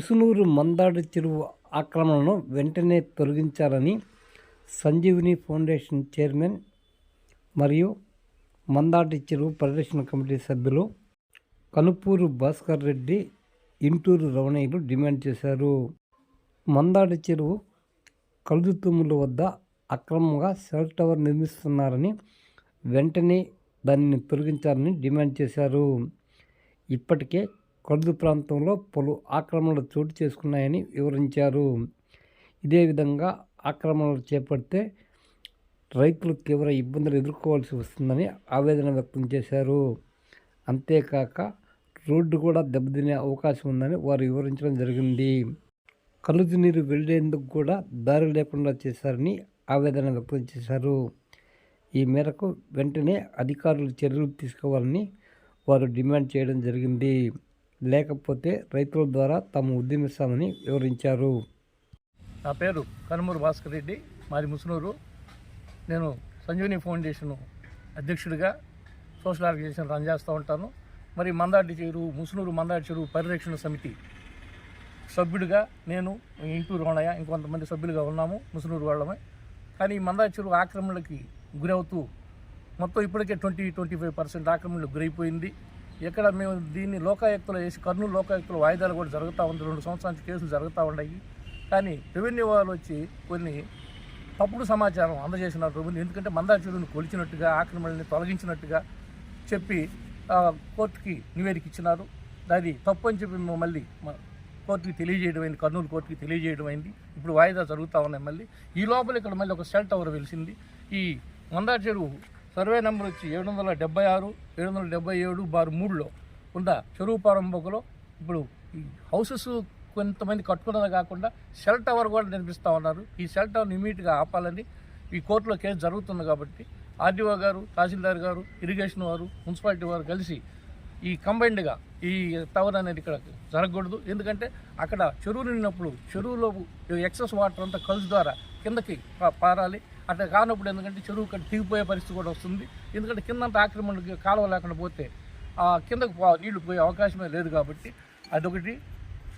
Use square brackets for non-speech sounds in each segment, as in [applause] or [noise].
ముసునూరు మందాడు చెరువు ఆక్రమణను వెంటనే తొలగించాలని సంజీవిని ఫౌండేషన్ చైర్మన్ మరియు మందాటి చెరువు పరిరక్షణ కమిటీ సభ్యులు కనుపూరు భాస్కర్ రెడ్డి ఇంటూరు రవణయ్యలు డిమాండ్ చేశారు. మందాటి చెరువు కలుదుతుమ్ముల వద్ద అక్రమంగా సెల్ టవర్ నిర్మిస్తున్నారని వెంటనే దానిని తొలగించాలని డిమాండ్ చేశారు. ఇప్పటికే కడుదు ప్రాంతంలో పలు ఆక్రమణలు చోటు చేసుకున్నాయని వివరించారు. ఇదే విధంగా ఆక్రమణలు చేపడితే రైతులు తీవ్ర ఇబ్బందులు ఎదుర్కోవాల్సి వస్తుందని ఆవేదన వ్యక్తం చేశారు. అంతేకాక రోడ్డు కూడా దెబ్బతినే అవకాశం ఉందని వారు వివరించడం జరిగింది. కలుజు నీరు వెళ్ళేందుకు కూడా దారి లేకుండా చేశారని ఆవేదన వ్యక్తం చేశారు. ఈ మేరకు వెంటనే అధికారులు చర్యలు తీసుకోవాలని వారు డిమాండ్ చేయడం జరిగింది. లేకపోతే రైతుల ద్వారా తాము ఉద్యమిస్తామని వివరించారు. నా పేరు కనుమూరు భాస్కర్ రెడ్డి మాది ముసునూరు. నేను సంజీవని ఫౌండేషన్ అధ్యక్షుడిగా సోషల్ ఆర్గనైజేషన్ రన్ చేస్తూ ఉంటాను. మరి మందాటి చెరువు ముసునూరు మందాటి చెరువు పరిరక్షణ సమితి సభ్యుడిగా నేను ఇంటూరు రోణయ్య ఇంకొంతమంది సభ్యులుగా ఉన్నాము ముసునూరు వాళ్ళమే. కానీ మందాటి చెరువు ఆక్రమణలకి గురవుతూ మొత్తం ఇప్పటికే ట్వంటీ ట్వంటీ ఫైవ్ పర్సెంట్ ఆక్రమణలకు గురైపోయింది. ఇక్కడ మేము దీన్ని లోకాయుక్తలో వేసి కర్నూలు లోకాయుక్తలో వాయిదాలు కూడా జరుగుతూ ఉంది. రెండు సంవత్సరాల నుంచి కేసులు జరుగుతూ ఉన్నాయి. కానీ రెవెన్యూ వాళ్ళు వచ్చి కొన్ని తప్పుడు సమాచారం అందజేసినారు రెవెన్యూ ఎందుకంటే మందార కొలిచినట్టుగా ఆక్రమణని తొలగించినట్టుగా చెప్పి కోర్టుకి నివేదిక ఇచ్చినారు. అది తప్పు అని చెప్పి మేము మళ్ళీ కోర్టుకి తెలియజేయడం అయింది. కర్నూలు కోర్టుకి తెలియజేయడం అయింది. ఇప్పుడు వాయిదా జరుగుతూ ఉన్నాయి మళ్ళీ. ఈ లోపల ఇక్కడ మళ్ళీ ఒక సెల్ టవర్ వెలిసింది. ఈ మందాచెరువు సర్వే నెంబర్ వచ్చి ఏడు వందల డెబ్బై ఆరు ఏడు వందల డెబ్బై ఏడు బారు మూడులో ఉన్న చెరువు ప్రారంభకులో ఇప్పుడు ఈ హౌసెస్ కొంతమంది కట్టుకున్నది కాకుండా సెల్ టవర్ కూడా నిర్మిస్తూ ఉన్నారు. ఈ సెల్ టవర్ని ఇమీడియట్గా ఆపాలని ఈ కోర్టులో కేసు జరుగుతుంది కాబట్టి ఆర్డీఓ గారు తహసీల్దార్ గారు ఇరిగేషన్ వారు మున్సిపాలిటీ వారు కలిసి ఈ కంబైన్డ్గా ఈ టవర్ అనేది ఇక్కడ జరగకూడదు. ఎందుకంటే అక్కడ చెరువు నిండినప్పుడు చెరువులో ఎక్సెస్ వాటర్ అంతా కలుసు ద్వారా కిందకి పారాలి. అట్లా కానప్పుడు ఎందుకంటే చెరువు ఇక్కడ దిగిపోయే పరిస్థితి కూడా వస్తుంది. ఎందుకంటే కిందంతా ఆక్రమణకి కాలువ లేకుండా పోతే ఆ కిందకు పో- నీళ్ళు పోయే అవకాశమే లేదు కాబట్టి అదొకటి.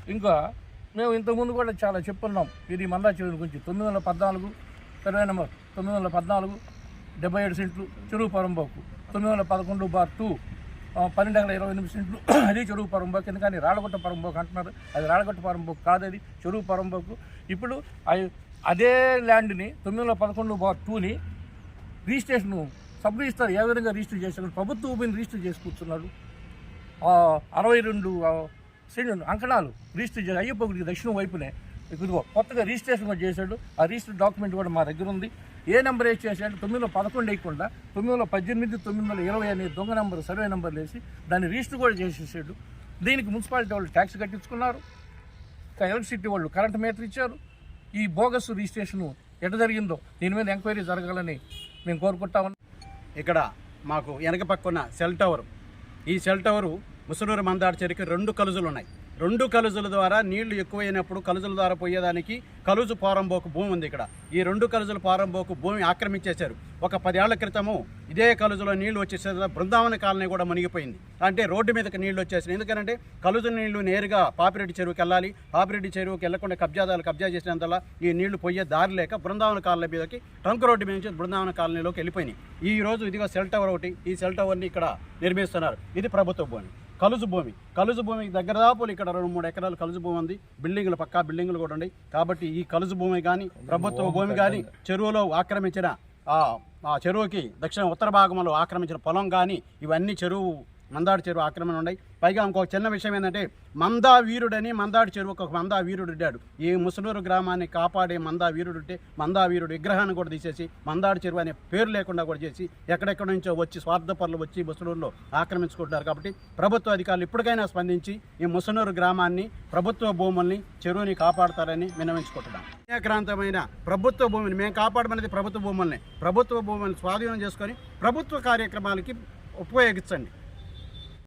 ఇంకా మేము ఇంతకుముందు కూడా చాలా చెప్పున్నాం ఇది మందా చెరువు గురించి. తొమ్మిది వందల పద్నాలుగు సర్వే నెంబర్ తొమ్మిది వందల పద్నాలుగు డెబ్బై ఏడు సెంట్లు చెరువు పరంబాకు తొమ్మిది వందల పదకొండు బార్ టూ పన్నెండు వందల ఇరవై ఎనిమిది సెంట్లు [clears throat] అది చెరువు పరంబాకు ఎందుకని? రాళ్ళగొట్ట పరంబాకు అంటున్నారు. అది రాళ్ళగొట్ట పరంబాకు కాదు అది చెరువు పరంబాకు ఇప్పుడు అవి అదే ల్యాండ్ని తొమ్మిది వందల పదకొండు బార్ టూని రిజిస్ట్రేషన్ సబ్ రిజిస్టర్ ఏ విధంగా రిజిస్టర్ చేశాడు ప్రభుత్వ భూమిని రిజిస్టర్ చేసి కూర్చున్నాడు అరవై రెండు ఆ, అంకణాలు రిజిస్టర్ చేసి అయ్యప్ప గుడికి దక్షిణం వైపునే. ఇదిగో కొత్తగా రిజిస్ట్రేషన్ కూడా చేశాడు. ఆ రిజిస్టర్ డాక్యుమెంట్ కూడా మా దగ్గర ఉంది. ఏ నెంబర్ వేసి చేశాడు తొమ్మిది వందల పదకొండు వేయకుండా తొమ్మిది వందల పద్దెనిమిది తొమ్మిది వందల ఇరవై అనే దొంగ నెంబర్ సర్వే నెంబర్ వేసి దాన్ని రిజిస్టర్ కూడా చేసేసాడు. దీనికి మున్సిపాలిటీ వాళ్ళు ట్యాక్స్ కట్టించుకున్నారు. ఎలక్ట్రిసిటీ వాళ్ళు కరెంట్ మీటర్ ఇచ్చారు. ఈ బోగస్ రిజిస్ట్రేషన్ ఎట జరిగిందో దీని మీద ఎంక్వైరీ జరగాలని మేము కోరుకుంటామని ఇక్కడ మాకు వెనక పక్కన సెల్ టవర్. ఈ సెల్ టవరు ముసలూరు మందాడ చెరికి రెండు కలుజులు ఉన్నాయి. రెండు కలుజుల ద్వారా నీళ్ళు ఎక్కువైనప్పుడు కలుజుల ద్వారా పోయేదానికి కలుజు పారంబోకు భూమి ఉంది ఇక్కడ. ఈ రెండు కలుజుల పారంబోకు భూమి ఆక్రమించేశారు. ఒక పదేళ్ళ క్రితము ఇదే కలుజులో నీళ్ళు వచ్చేసరికి బృందావన కాలనీ కూడా మునిగిపోయింది. అంటే రోడ్డు మీదకి నీళ్ళు వచ్చేసినాయి. ఎందుకంటే కలుజు నీళ్ళు నేరుగా పాపిరెడ్డి చెరువుకి వెళ్ళాలి. పాపిరెడ్డి చెరువుకి వెళ్ళకుండా కబ్జాదారులు కబ్జా చేసినంతలా ఈ నీళ్ళు పోయే దారి లేక బృందావన కాలనీ మీదకి ట్రంక్ రోడ్డు మీద నుంచి బృందావన కాలనీలోకి వెళ్ళిపోయినాయి. ఈ రోజు ఇదిగో సెల్ టవర్ ఒకటి. ఈ సెల్ టవర్ని ఇక్కడ నిర్మిస్తున్నారు. ఇది ప్రభుత్వ భూమి. కలుజు భూమి. కలుజు భూమికి దగ్గర దాపులు ఇక్కడ రెండు మూడు ఎకరాలు కలుజు భూమి ఉంది. బిల్డింగులు పక్కా బిల్డింగులు కూడా ఉన్నాయి. కాబట్టి ఈ కలుజు భూమి కానీ ప్రభుత్వ భూమి కానీ చెరువులో ఆక్రమించిన ఆ చెరువుకి దక్షిణ ఉత్తర భాగంలో ఆక్రమించిన పొలం కానీ ఇవన్నీ చెరువు మందాడు చెరువు ఆక్రమణ ఉన్నాయి. పైగా ఇంకొక చిన్న విషయం ఏంటంటే మందా వీరుడని మందాడు చెరువుకు ఒక మందా వీరుడు ఉన్నాడు ఈ ముసలూరు గ్రామాన్ని కాపాడే మందా వీరుడు ఉంటే మందా వీరుడు విగ్రహాన్ని కూడా తీసేసి మందాడు చెరువు అనే పేరు లేకుండా కూడా చేసి ఎక్కడెక్కడ నుంచో వచ్చి స్వార్థపరులు వచ్చి ముసలూరులో ఆక్రమించుకుంటున్నారు. కాబట్టి ప్రభుత్వ అధికారులు ఇప్పటికైనా స్పందించి ఈ ముసనూరు గ్రామాన్ని ప్రభుత్వ భూముల్ని చెరువుని కాపాడతారని వినవించుకుంటున్నాం అన్యాక్రాంతమైన ప్రభుత్వ భూమిని మేము కాపాడమనేది ప్రభుత్వ భూముల్ని. ప్రభుత్వ భూములను స్వాధీనం చేసుకొని ప్రభుత్వ కార్యక్రమాలకి ఉపయోగించండి.